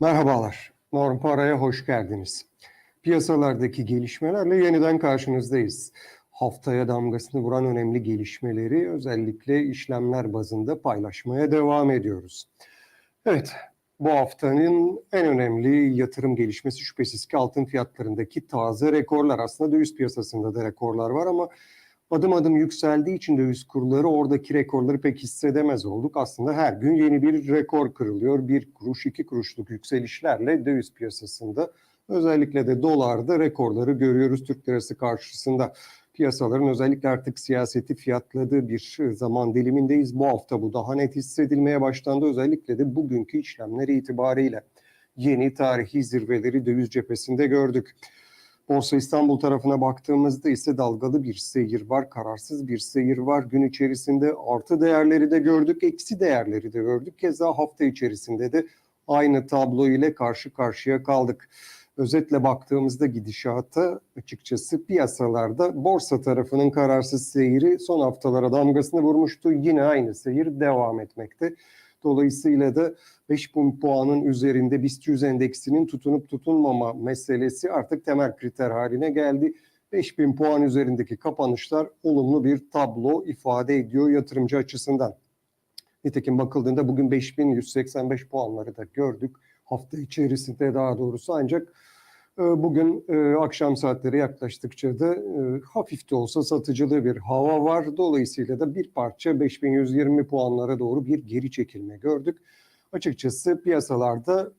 Merhabalar, Norm Para'ya hoş geldiniz. Piyasalardaki gelişmelerle yeniden karşınızdayız. Haftaya damgasını vuran önemli gelişmeleri özellikle işlemler bazında paylaşmaya devam ediyoruz. Evet, bu haftanın en önemli yatırım gelişmesi şüphesiz ki altın fiyatlarındaki taze rekorlar. Aslında döviz piyasasında da rekorlar var ama adım adım yükseldiği için döviz kurları oradaki rekorları pek hissedemez olduk. Aslında her gün yeni bir rekor kırılıyor. Bir kuruş, iki kuruşluk yükselişlerle döviz piyasasında özellikle de dolarda rekorları görüyoruz Türk lirası karşısında. Piyasaların özellikle artık siyaseti fiyatladığı bir zaman dilimindeyiz. Bu hafta bu daha net hissedilmeye başlandı. Özellikle de bugünkü işlemler itibariyle yeni tarihi zirveleri döviz cephesinde gördük. Borsa İstanbul tarafına baktığımızda ise dalgalı bir seyir var, kararsız bir seyir var. Gün içerisinde artı değerleri de gördük, eksi değerleri de gördük. Keza hafta içerisinde de aynı tablo ile karşı karşıya kaldık. Özetle baktığımızda gidişata açıkçası piyasalarda borsa tarafının kararsız seyri son haftalara damgasını vurmuştu. Yine aynı seyir devam etmekte. Dolayısıyla da 5000 puanın üzerinde BIST 100 endeksinin tutunup tutunmama meselesi artık temel kriter haline geldi. 5000 puan üzerindeki kapanışlar olumlu bir tablo ifade ediyor yatırımcı açısından. Nitekim bakıldığında bugün 5185 puanları da gördük. Hafta içerisinde daha doğrusu ancak Bugün e, akşam saatleri yaklaştıkça da e, hafif de olsa satıcılı bir hava var. Dolayısıyla da bir parça 5120 puanlara doğru bir geri çekilme gördük. Açıkçası piyasalarda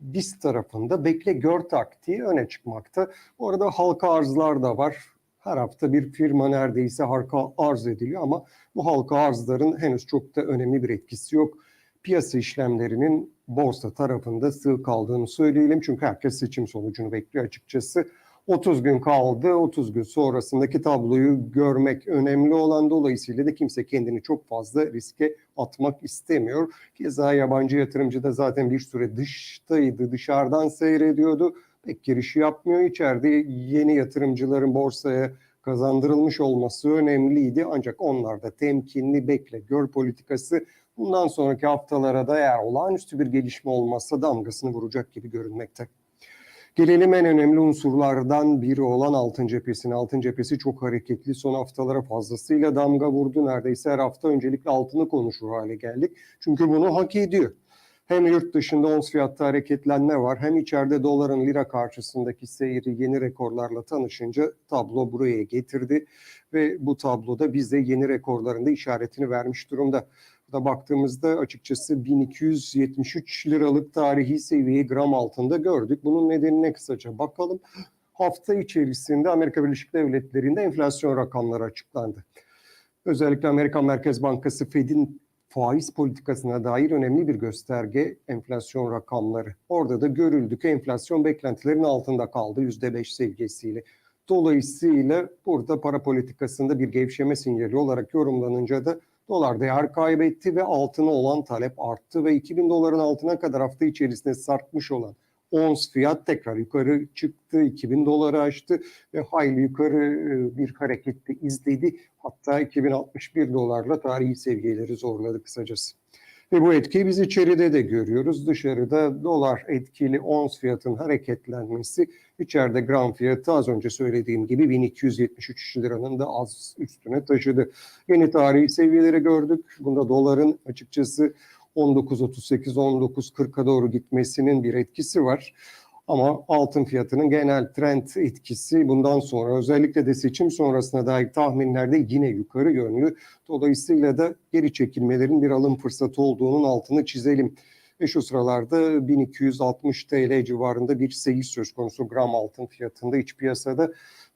biz tarafında bekle gör taktiği öne çıkmakta. Bu arada halka arzlar da var. Her hafta bir firma neredeyse halka arz ediliyor ama bu halka arzların henüz çok da önemli bir etkisi yok. Piyasa işlemlerinin borsa tarafında sığ kaldığını söyleyelim. Çünkü herkes seçim sonucunu bekliyor açıkçası. 30 gün kaldı. 30 gün sonrasındaki tabloyu görmek önemli olan dolayısıyla da kimse kendini çok fazla riske atmak istemiyor. Keza yabancı yatırımcı da zaten bir süre dıştaydı, dışarıdan seyrediyordu. Pek girişi yapmıyor. İçeride yeni yatırımcıların borsaya kazandırılmış olması önemliydi. Ancak onlar da temkinli bekle gör politikası bundan sonraki haftalara da eğer olağanüstü bir gelişme olmazsa damgasını vuracak gibi görünmekte. Gelelim en önemli unsurlardan biri olan altın cephesine. Altın cephesi çok hareketli. Son haftalara fazlasıyla damga vurdu. Neredeyse her hafta öncelikle altını konuşur hale geldik. Çünkü bunu hak ediyor. Hem yurt dışında ons fiyatta hareketlenme var hem içeride doların lira karşısındaki seyri yeni rekorlarla tanışınca tablo buraya getirdi ve bu tabloda bize yeni rekorlarında işaretini vermiş durumda. Burada baktığımızda açıkçası 1273 liralık tarihi seviyeyi gram altında gördük. Bunun nedenine kısaca bakalım. Hafta içerisinde Amerika Birleşik Devletleri'nde enflasyon rakamları açıklandı. Özellikle Amerikan Merkez Bankası Fed'in faiz politikasına dair önemli bir gösterge enflasyon rakamları. Orada da görüldü ki enflasyon beklentilerin altında kaldı %5 seviyesiyle. Dolayısıyla burada para politikasında bir gevşeme sinyali olarak yorumlanınca da dolar değer kaybetti ve altına olan talep arttı ve 2000 doların altına kadar hafta içerisinde sarkmış olan ons fiyat tekrar yukarı çıktı, 2000 doları aştı ve hayli yukarı e, bir harekette izledi. Hatta 2061 dolarla tarihi seviyeleri zorladı kısacası. Ve bu etkiyi biz içeride de görüyoruz. Dışarıda dolar etkili ons fiyatın hareketlenmesi, içeride gram fiyatı az önce söylediğim gibi 1273 liranın da az üstüne taşıdı. Yeni tarihi seviyeleri gördük. Bunda doların açıkçası 19.38-19.40'a doğru gitmesinin bir etkisi var. Ama altın fiyatının genel trend etkisi bundan sonra özellikle de seçim sonrasına dair tahminlerde yine yukarı yönlü. Dolayısıyla da geri çekilmelerin bir alım fırsatı olduğunun altını çizelim. Ve şu sıralarda 1260 TL civarında bir seyir söz konusu gram altın fiyatında iç piyasada.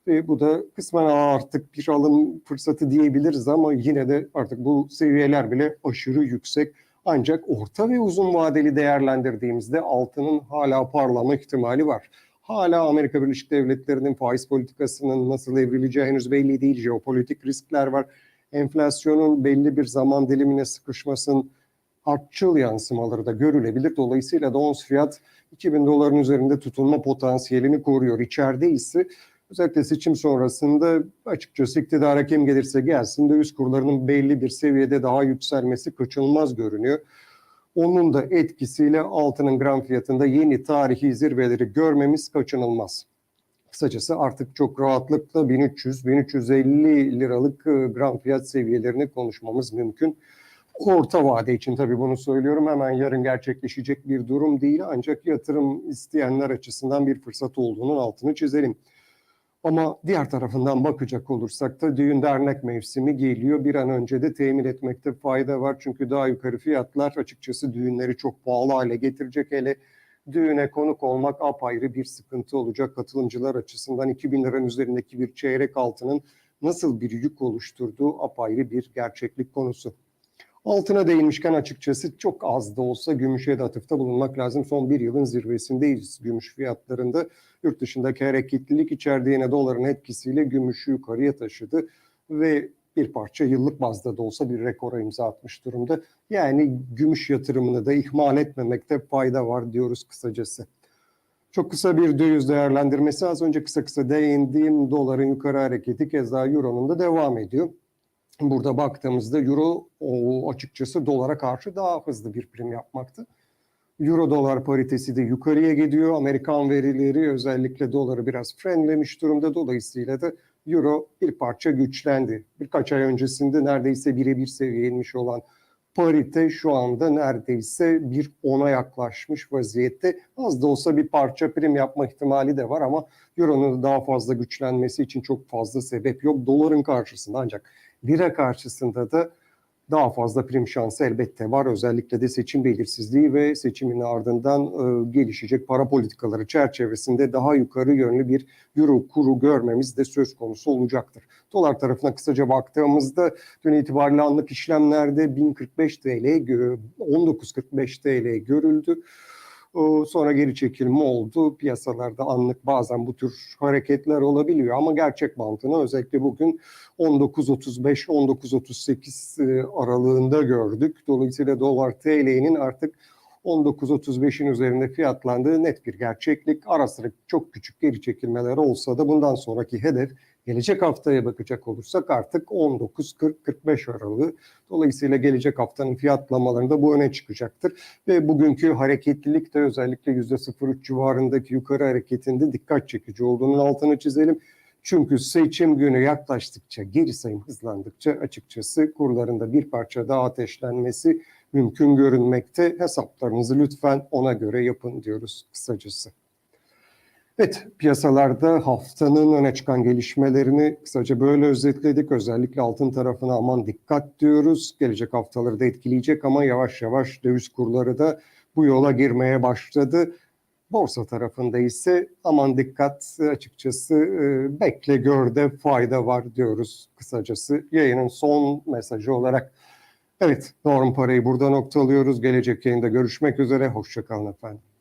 Ve bu da kısmen artık bir alım fırsatı diyebiliriz ama yine de artık bu seviyeler bile aşırı yüksek. Ancak orta ve uzun vadeli değerlendirdiğimizde altının hala parlama ihtimali var. Hala Amerika Birleşik Devletleri'nin faiz politikasının nasıl evrileceği henüz belli değil. Jeopolitik riskler var. Enflasyonun belli bir zaman dilimine sıkışmasının artçıl yansımaları da görülebilir. Dolayısıyla da ons fiyat 2000 doların üzerinde tutulma potansiyelini koruyor. İçeride ise Özellikle seçim sonrasında açıkçası iktidara kim gelirse gelsin döviz kurlarının belli bir seviyede daha yükselmesi kaçınılmaz görünüyor. Onun da etkisiyle altının gram fiyatında yeni tarihi zirveleri görmemiz kaçınılmaz. Kısacası artık çok rahatlıkla 1300-1350 liralık e, gram fiyat seviyelerini konuşmamız mümkün. Orta vade için tabii bunu söylüyorum. Hemen yarın gerçekleşecek bir durum değil ancak yatırım isteyenler açısından bir fırsat olduğunun altını çizelim. Ama diğer tarafından bakacak olursak da düğün dernek mevsimi geliyor. Bir an önce de temin etmekte fayda var. Çünkü daha yukarı fiyatlar açıkçası düğünleri çok pahalı hale getirecek. Hele düğüne konuk olmak apayrı bir sıkıntı olacak. Katılımcılar açısından 2000 liranın üzerindeki bir çeyrek altının nasıl bir yük oluşturduğu apayrı bir gerçeklik konusu. Altına değinmişken açıkçası çok az da olsa gümüşe de atıfta bulunmak lazım. Son bir yılın zirvesindeyiz gümüş fiyatlarında. Yurt dışındaki hareketlilik içeride yine doların etkisiyle gümüşü yukarıya taşıdı ve bir parça yıllık bazda da olsa bir rekora imza atmış durumda. Yani gümüş yatırımını da ihmal etmemekte fayda var diyoruz kısacası. Çok kısa bir döviz değerlendirmesi az önce kısa kısa değindiğim doların yukarı hareketi keza euronun da devam ediyor. Burada baktığımızda euro o açıkçası dolara karşı daha hızlı bir prim yapmakta. Euro dolar paritesi de yukarıya gidiyor. Amerikan verileri özellikle doları biraz frenlemiş durumda. Dolayısıyla da euro bir parça güçlendi. Birkaç ay öncesinde neredeyse birebir seviyeye inmiş olan parite şu anda neredeyse bir ona yaklaşmış vaziyette. Az da olsa bir parça prim yapma ihtimali de var ama euronun daha fazla güçlenmesi için çok fazla sebep yok. Doların karşısında ancak lira karşısında da daha fazla prim şansı elbette var. Özellikle de seçim belirsizliği ve seçimin ardından e, gelişecek para politikaları çerçevesinde daha yukarı yönlü bir euro kuru görmemiz de söz konusu olacaktır. Dolar tarafına kısaca baktığımızda dün itibariyle anlık işlemlerde 1045 TL, 1945 TL görüldü. Sonra geri çekilme oldu. Piyasalarda anlık bazen bu tür hareketler olabiliyor ama gerçek mantığını özellikle bugün 19.35-19.38 aralığında gördük. Dolayısıyla dolar TL'nin artık 19.35'in üzerinde fiyatlandığı net bir gerçeklik. Ara sıra çok küçük geri çekilmeler olsa da bundan sonraki hedef gelecek haftaya bakacak olursak artık 19.40-45 aralığı. Dolayısıyla gelecek haftanın fiyatlamalarında bu öne çıkacaktır. Ve bugünkü hareketlilik de özellikle %03 civarındaki yukarı hareketinde dikkat çekici olduğunun altını çizelim. Çünkü seçim günü yaklaştıkça, geri sayım hızlandıkça açıkçası kurlarında bir parça daha ateşlenmesi mümkün görünmekte. Hesaplarınızı lütfen ona göre yapın diyoruz kısacası. Evet, piyasalarda haftanın öne çıkan gelişmelerini kısaca böyle özetledik. Özellikle altın tarafına aman dikkat diyoruz. Gelecek haftaları da etkileyecek ama yavaş yavaş döviz kurları da bu yola girmeye başladı. Borsa tarafında ise aman dikkat açıkçası bekle görde fayda var diyoruz kısacası. Yayının son mesajı olarak. Evet, Norm Parayı burada noktalıyoruz. Gelecek yayında görüşmek üzere. Hoşçakalın efendim.